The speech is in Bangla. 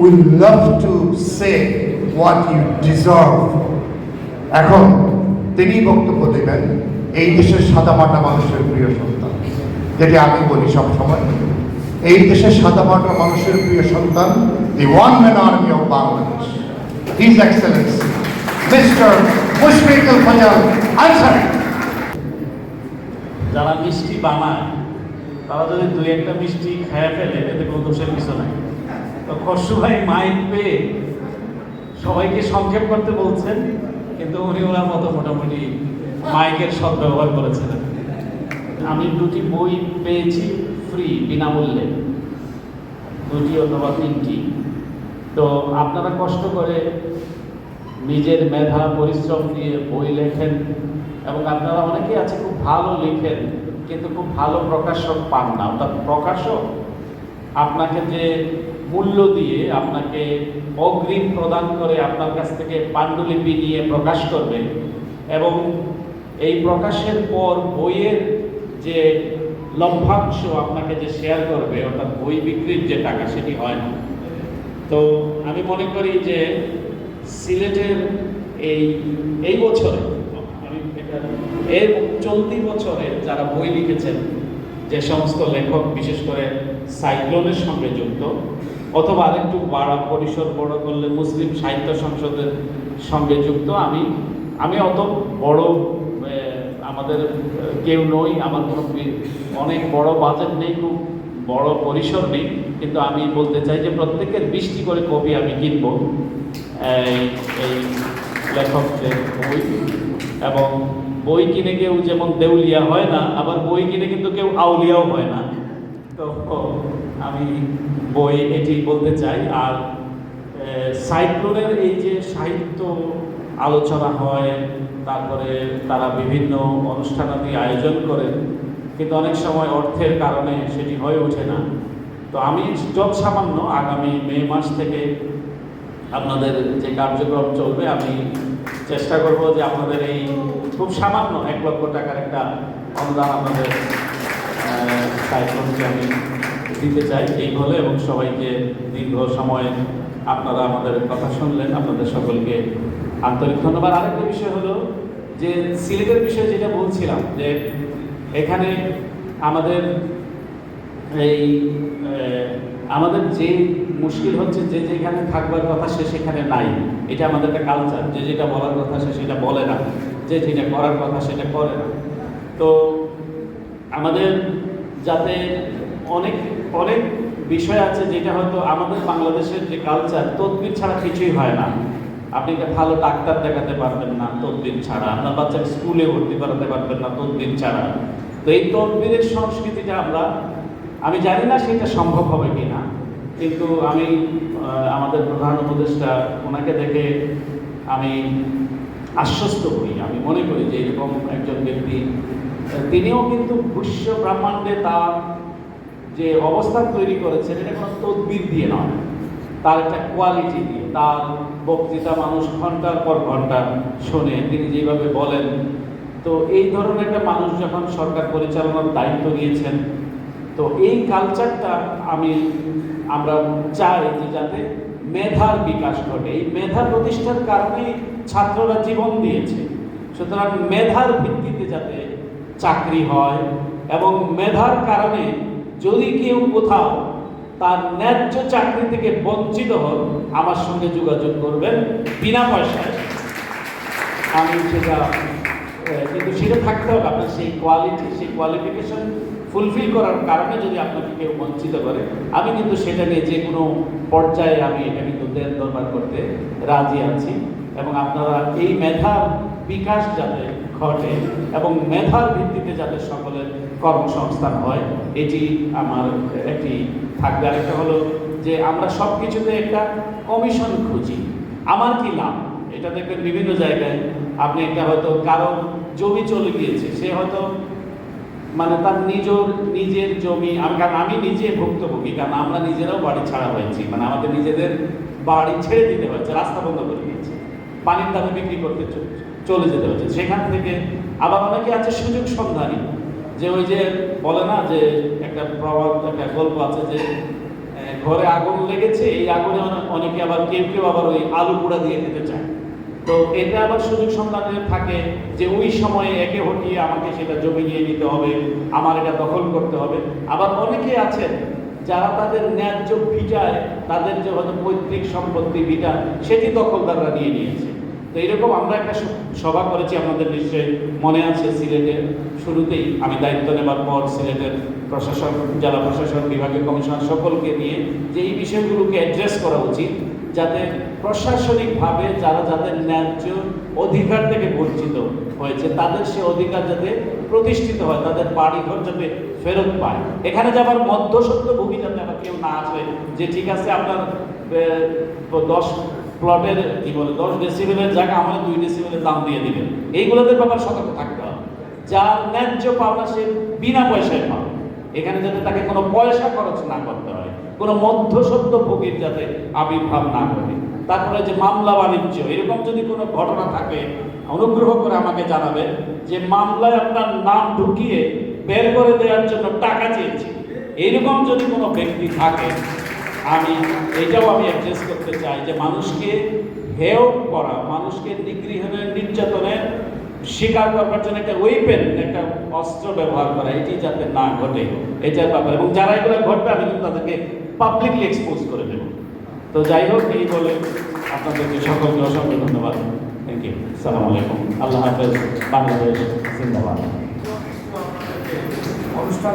will love to say what you deserve. এখন তিনি বক্তব্য দেবেন, এই দেশের সাদামাটা মানুষের প্রিয় সন্তান, যেটি আমি বলি সবসময়, এই দেশের সাদামাটা মানুষের প্রিয় সন্তান the one man army of Bangladesh his excellency mister Mushfiqul Fazal Ansari যারা মিষ্টি বানায়, তারা যদি দুই একটা মিষ্টি খেয়ে ফেলে, এতে কোনো দোষের কিছু নাই তো খসরু ভাই মাইক পেয়ে সবাইকে সংক্ষেপ করতে বলছেন, কিন্তু উনি ওনার মতো মোটামুটি মাইকের সদ্ব্যবহার করেছিলেন আমি দুটি বই পেয়েছি ফ্রি বিনামূল্যে। দুটি অথবা তিনটি। তো আপনারা কষ্ট করে নিজের মেধা, পরিশ্রম দিয়ে বই লেখেন এবং আপনারা অনেকেই আছে খুব ভালো লেখেন, কিন্তু খুব ভালো প্রকাশক পান না। অর্থাৎ প্রকাশক আপনাকে যে মূল্য দিয়ে আপনাকে অগ্রিম প্রদান করে আপনার কাছ থেকে পাণ্ডুলিপি নিয়ে প্রকাশ করবে এবং এই প্রকাশের পর বইয়ের যে লভ্যাংশ আপনাকে যে শেয়ার করবে, অর্থাৎ বই বিক্রির যে টাকা, সেটি হয় না। তো আমি মনে করি যে সিলেটের এই এই বছরে এর চলতি বছরে যারা বই লিখেছেন, যে সমস্ত লেখক, বিশেষ করে সাইক্লোনের সঙ্গে যুক্ত অথবা আরেকটু বাড়া পরিসর বড় করলে মুসলিম সাহিত্য সংসদের সঙ্গে যুক্ত। আমি আমি অত বড় আমাদের কেউ নই, আমার কোনো অনেক বড় বাজেট নেই, খুব বড় পরিসর নেই। কিন্তু আমি বলতে চাই যে প্রত্যেকের বৃষ্টি করে কবি আমি কিনব, এই এই লেখকদের বই। এবং বই কিনে কেউ যেমন দেউলিয়া হয় না, আবার বই কিনে কিন্তু কেউ আউলিয়াও হয় না। তো আমি বই এটি বলতে চাই, আর সাইক্লোনের এই যে সাহিত্য আলোচনা হয়, তারপরে তারা বিভিন্ন অনুষ্ঠানাদি আয়োজন করেন কিন্তু অনেক সময় অর্থের কারণে সেটি হয়ে ওঠে না। তো আমি যত সামান্য আগামী মে মাস থেকে আপনাদের যে কার্যক্রম চলবে, আমি চেষ্টা করব যে আপনাদের এই খুব সামান্য এক লক্ষ টাকার একটা অনুদান আপনাদের সাইক্লোনকে আমি দিতে চাই এই বলে এবং সবাইকে দীর্ঘ সময় আপনারা আমাদের কথা শুনলেন। আপনাদের সকলকে আন্তরিক ধন্যবাদ। আরেকটা বিষয় হলো যে সিলেটের বিষয়ে যেটা বলছিলাম যে এখানে আমাদের এই আমাদের যে মুশকিল হচ্ছে যে যেখানে থাকবার কথা সে সেখানে নাই। এটা আমাদের একটা কালচার যে যেটা বলার কথা সে সেটা বলে না। যে যেটা করার কথা সেটা করে না। তো আমাদের যাতে অনেক অনেক বিষয় আছে যেটা হয়তো আমাদের বাংলাদেশের যে কালচার তদবির ছাড়া কিছুই হয় না। আপনি একটা ভালো ডাক্তার দেখাতে পারবেন না তদবির ছাড়া। আপনার বাচ্চাকে স্কুলে ভর্তি করাতে পারবেন না তদবির ছাড়া। তো এই তদবিরের সংস্কৃতিটা আমরা, আমি জানি না সেটা সম্ভব হবে কি না কিন্তু আমি আমাদের প্রধান উপদেষ্টা, ওনাকে দেখে আমি আশ্বস্ত হই আমি মনে করি যে এরকম একজন ব্যক্তি তিনিও কিন্তু বিশ্ব ব্রহ্মাণ্ডে তার যে অবস্থান তৈরি করেছেন, এটা কোনো তদবির দিয়ে নয়। তার একটা কোয়ালিটি দিয়ে, তার বক্তৃতা মানুষ ঘণ্টার পর ঘণ্টা শোনে, তিনি যেভাবে বলেন। তো এই ধরনের একটা মানুষ যখন সরকার পরিচালনার দায়িত্ব নিয়েছেন, তো এই কালচারটা আমি, আমরা চাই যে যাতে মেধার বিকাশ ঘটে। এই মেধা প্রতিষ্ঠার কারণেই ছাত্ররা জীবন দিয়েছে। সুতরাং মেধার ভিত্তিতে যাতে চাকরি হয় এবং মেধার কারণে যদি কেউ কোথাও তার ন্যায্য চাকরি থেকে বঞ্চিত হন, আমার সঙ্গে যোগাযোগ করবেন বিনা পয়সায়। আমি সেটা কিন্তু সেটা থাকতে হবে, আপনার সেই কোয়ালিটি সেই কোয়ালিফিকেশন ফুলফিল করার কারণে যদি আপনাকে কেউ বঞ্চিত করে, আমি কিন্তু সেটা নিয়ে যে কোনো পর্যায়ে আমি এটা কিন্তু দেন দরবার করতে রাজি আছি এবং আপনারা এই মেধার বিকাশ যাতে ঘটে এবং মেধার ভিত্তিতে যাতে সকলের কর্মসংস্থান হয়, এটি আমার একটি থাকবে। আরেকটা হলো যে আমরা সব কিছুতে একটা কমিশন খুঁজি। আমার কি লাভ? এটা দেখবেন বিভিন্ন জায়গায়। আপনি একটা হয়তো কারও জমি চলে গিয়েছে, সে হয়তো মানে তার নিজের নিজের জমি, আমি কারণ আমি নিজে ভুক্তভোগী, কারণ আমরা নিজেরাও বাড়ি ছাড়া হয়েছি। মানে আমাদের নিজেদের বাড়ি ছেড়ে দিতে হয়েছে, রাস্তা বন্ধ করে দিয়েছে। পানির দামে বিক্রি করতে চ- চলে যেতে হচ্ছে। সেখান থেকে আবার অনেকে আছে সুযোগ সন্ধানী, যে ওই যে বলে না, যে একটা প্রভাব একটা গল্প আছে যে ঘরে আগুন লেগেছে, এই আগুনে অনে- অনেকে আবার কেউ কেউ আবার ওই আলু পোড়া দিয়ে খেতে চায়। তো এটা আবার সুযোগ সন্ধানের থাকে যে ওই সময়ে একে হটিয়ে আমাকে সেটা জমি নিয়ে নিতে হবে, আমার এটা দখল করতে হবে। আবার অনেকে আছেন যারা তাদের ন্যায্য ভিটায়, তাদের যে হয়তো পৈতৃক সম্পত্তি ভিটা, সেটি দখলদাররা নিয়ে নিয়েছে। তো এরকম আমরা একটা সভা করেছি আপনাদের নিশ্চয়ই মনে আছে সিলেটের শুরুতেই। আমি দায়িত্ব নেবার পর সিলেটের প্রশাসন, জেলা প্রশাসন, বিভাগীয় কমিশনার সকলকে নিয়ে যে এই বিষয়গুলোকে অ্যাড্রেস করা উচিত, যাতে প্রশাসনিকভাবে যারা যাদের ন্যায্য অধিকার থেকে বঞ্চিত হয়েছে, তাদের সে অধিকার যাতে প্রতিষ্ঠিত হয়, তাদের বাড়িঘর যাতে ফেরত পায়। এখানে যে আবার মধ্যসত্ত্ব ভূমি যাতে আবার কেউ না আসে, যে ঠিক আছে আপনার দশ প্লটের, কি বলে, দশ ডেসিবেলের জায়গা আমাদের দুই ডেসিবেলের দাম দিয়ে দিবেন। এইগুলোতে ব্যাপার সতর্ক থাকতে হবে। যার ন্যায্য পাওনা সে বিনা পয়সায় পাবে। এখানে যাতে তাকে কোনো পয়সা খরচ না করতে হয়, কোনো মধ্যসত্ত্ব ভোগীর যাতে আবির্ভাব না ঘটে। তারপরে যে মামলা বাণিজ্য, এরকম যদি কোনো ঘটনা থাকে, অনুগ্রহ করে আমাকে জানাবেন যে মামলায় আপনার নাম ঢুকিয়ে বের করে দেওয়ার জন্য টাকা চেয়েছি। এইরকম যদি কোনো ব্যক্তি থাকে আমি, এটাও আমি অ্যাড্রেস করতে চাই যে মানুষকে হেয় করা, মানুষকে নিগৃহণের নির্যাতনের স্বীকার করবার জন্য একটা ওয়েপেন একটা অস্ত্র ব্যবহার করা, এটি যাতে না ঘটে, এটার ব্যাপারে। এবং যারা এগুলো ঘটবে, আমি কিন্তু তাদেরকে পাবলিকলি এক্সপোজ করে দেব। তো যাই হোক, এই বলে আপনাদেরকে সকলকে অসংখ্য ধন্যবাদ। থ্যাংক ইউ সালাম আলাইকুম। আল্লাহ হাফেজ। বাংলাদেশ, জিন্দাবাদ। অনুষ্ঠান